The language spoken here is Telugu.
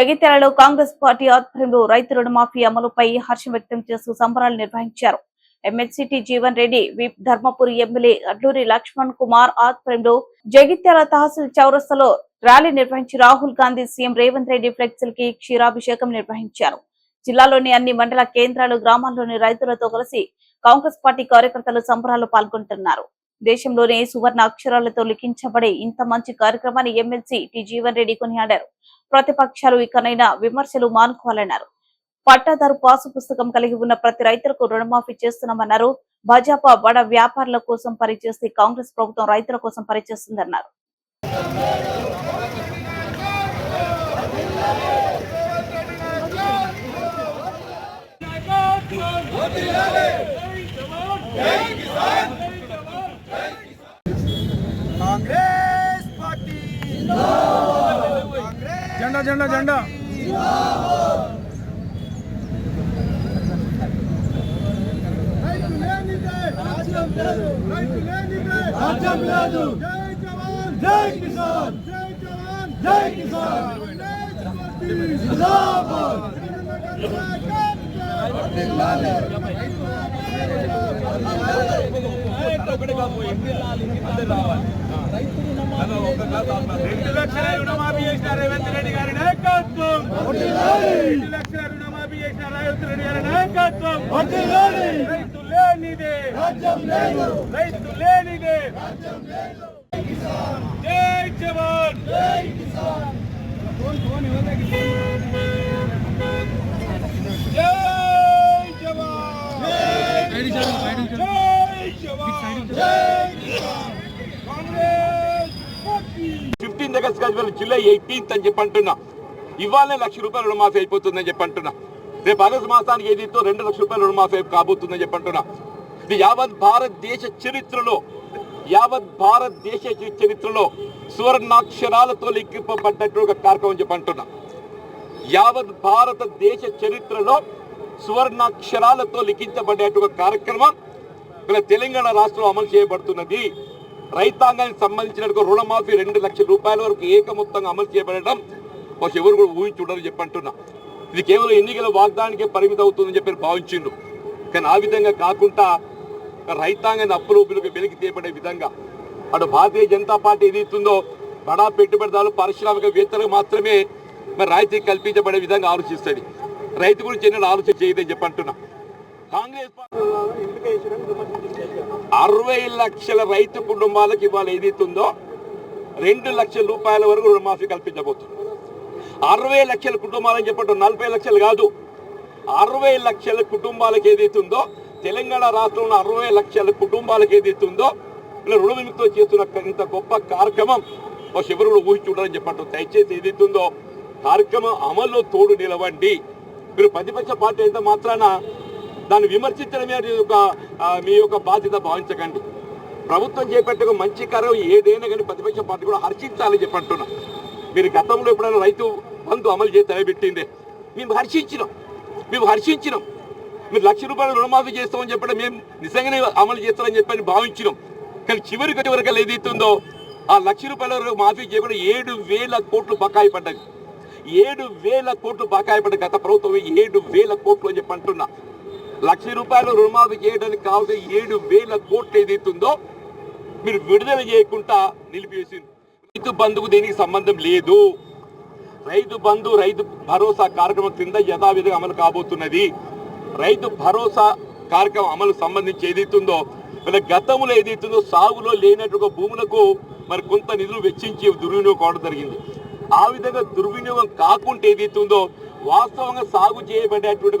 జగిత్యాలలో కాంగ్రెస్ పార్టీ ఆధ్వర్యంలో రైతు రుణమాఫీ అమలుపై హర్షం వ్యక్తం చేస్తూ సంబరాలు నిర్వహించారు. MLC T Jeevan Reddy whip Dharmapuri MLA Adluri Laxman Kumar ఆధ్వర్యంలో జగిత్యాల తహసీల్ చౌరస్తలో ర్యాలీ నిర్వహించి రాహుల్ గాంధీ సీఎం రేవంత్ రెడ్డి ఫ్లెక్సీలకి క్షీరాభిషేకం నిర్వహించారు. జిల్లాలోని అన్ని మండల కేంద్రాలు గ్రామాల్లోని రైతులతో కలిసి కాంగ్రెస్ పార్టీ కార్యకర్తలు సంబరాల్లో పాల్గొంటున్నారు. దేశంలోనే సువర్ణ అక్షరాలతో లిఖించబడే ఇంత మంచి కార్యక్రమాన్ని ఎమ్మెల్సీ టి జీవన్ రెడ్డి కొనియాడారు. ప్రతిపక్షాలు ఇకనైనా విమర్శలు మానుకోవాలన్నారు. పట్టాదారు పాసు పుస్తకం కలిగి ఉన్న ప్రతి రైతులకు రుణమాఫీ చేస్తున్నామన్నారు. భాజపా బడ వ్యాపారుల కోసం పనిచేస్తే కాంగ్రెస్ ప్రభుత్వం రైతుల కోసం పనిచేస్తుందన్నారు. కాంగ్రెస్ పార్టీ జెండా జెండా జెండా రాజ్యం లేదు జై జవాన్ జై కిసాన్ జై జవాన్ జై కిసాన్ జిందాబాద్ రెండు లక్షల రుణమాఫీ చేసిన రేవంత్ రెడ్డి గారి నాయకత్వం రెండు లక్షల రుణమాఫీ చేసిన రేవంత్ రెడ్డి గారి నాయకత్వం రైతు లేనిదే రైతు లేనిదే జై జవాన్ జై ఫిఫ్టీన్ జవాన్ కాంగ్రెస్ పార్టీ కాదు జూలై ఎయిటీన్త్ అని చెప్పి అంటున్నా ఇవాళనే లక్ష రూపాయల రుణమాఫీ అయిపోతుందని చెప్పి అంటున్నా రేపు ఆగస్టు మాసానికి ఏదైతే రెండు లక్షల రూపాయల రుణమాఫీ కాబోతుందని చెప్పి అంటున్నా ఇది యావత్ భారతదేశ చరిత్రలో యావత్ భారతదేశ చరిత్రలో సువర్ణాక్షరాలతో లిఖింపబడ్డట్టు ఒక కార్యక్రమం చెప్పి అంటున్నా యావత్ భారతదేశ చరిత్రలో సువర్ణాక్షరాలతో లిఖించబడేట ఒక కార్యక్రమం ఇక్కడ తెలంగాణ రాష్ట్రంలో అమలు చేయబడుతున్నది. రైతాంగానికి సంబంధించిన రుణమాఫీ రెండు లక్షల రూపాయల వరకు ఏకమొత్తంగా అమలు చేయబడటం బహుశా ఎవరు కూడా ఊహించుండరు చెప్పంటున్నా. ఇది కేవలం ఎన్నికల వాగ్దానికే పరిమితం అవుతుందని చెప్పి భావించిండు. కానీ ఆ విధంగా కాకుండా రైతాంగాన్ని అప్పులోపులకు వెలికి తీయబడే విధంగా అటు భారతీయ జనతా పార్టీ ఏదైతుందో బడా పెట్టుబడిదారులు పారిశ్రామికవేత్తలకు మాత్రమే మరి రాయితీ కల్పించబడే విధంగా ఆలోచిస్తుంది. రైతు గురించి ఎన్నో ఆలోచన చేయదని చెప్పంటున్నా కాంగ్రెస్ పార్టీ అరవై లక్షల రైతు కుటుంబాలకు ఇవాళ ఏదైతుందో రెండు లక్షల రూపాయల వరకు రుణమాఫీ కల్పించబోతుంది. అరవై లక్షల కుటుంబాలని చెప్పట్టు నలభై లక్షలు కాదు. అరవై లక్షల కుటుంబాలకు ఏదైతుందో తెలంగాణ రాష్ట్రంలో అరవై లక్షల కుటుంబాలకు ఏదైతుందో ఇలా రుణ విముక్తం చేస్తున్న ఇంత గొప్ప కార్యక్రమం ఒక ఎవరు కూడా ఊహించుంటారని చెప్పట్టు దయచేసి ఏదైతుందో కార్యక్రమం అమల్లో తోడు నిలవండి. మీరు ప్రతిపక్ష పార్టీ అయితే మాత్రాన దాన్ని విమర్శించడమే అది ఒక మీ యొక్క బాధ్యత భావించకండి. ప్రభుత్వం చేపట్టుకు మంచి కార్యం ఏదైనా కానీ ప్రతిపక్ష పార్టీ కూడా హర్షించాలని చెప్పంటున్నా మీరు గతంలో ఎప్పుడైనా రైతు బంధు అమలు చేసి తలబెట్టిందే మేము హర్షించినాం. మేము హర్షించినాం. మీరు లక్ష రూపాయలు రుణమాఫీ చేస్తామని చెప్పడం మేము నిజంగానే అమలు చేస్తామని చెప్పని భావించినాం. కానీ చివరికి వచ్చే వరకు ఏదైతుందో ఆ లక్ష రూపాయల వరకు మాఫీ చేయకుండా ఏడు వేల కోట్లు బకాయి పడ్డది. ఏడు వేల కోట్లు బకాయి గత ప్రభుత్వం ఏడు వేల కోట్లు అని చెప్పి అంటున్నా. లక్ష రూపాయలు రుణమాఫీ చేయడానికి కావాల్సిన ఏడు వేల కోట్లు ఏదైతుందో మీరు విడుదల చేయకుండా నిలిపివేసింది రైతు బంధుకు దీనికి సంబంధం లేదు. రైతు బంధు రైతు భరోసా కార్యక్రమం కింద యథావిధిగా అమలు కాబోతున్నది. రైతు భరోసా కార్యక్రమం అమలు సంబంధించి ఏదైతుందో మన గతంలో ఏదైతుందో సాగులో లేనట్టుగా భూములకు మరి కొంత నిధులు వెచ్చించి దుర్వినియోగం కావడం జరిగింది. ఆ విధంగా దుర్వినియోగం కాకుండా ఏదైతుందో వాస్తవంగా సాగు చేయబడేటువంటి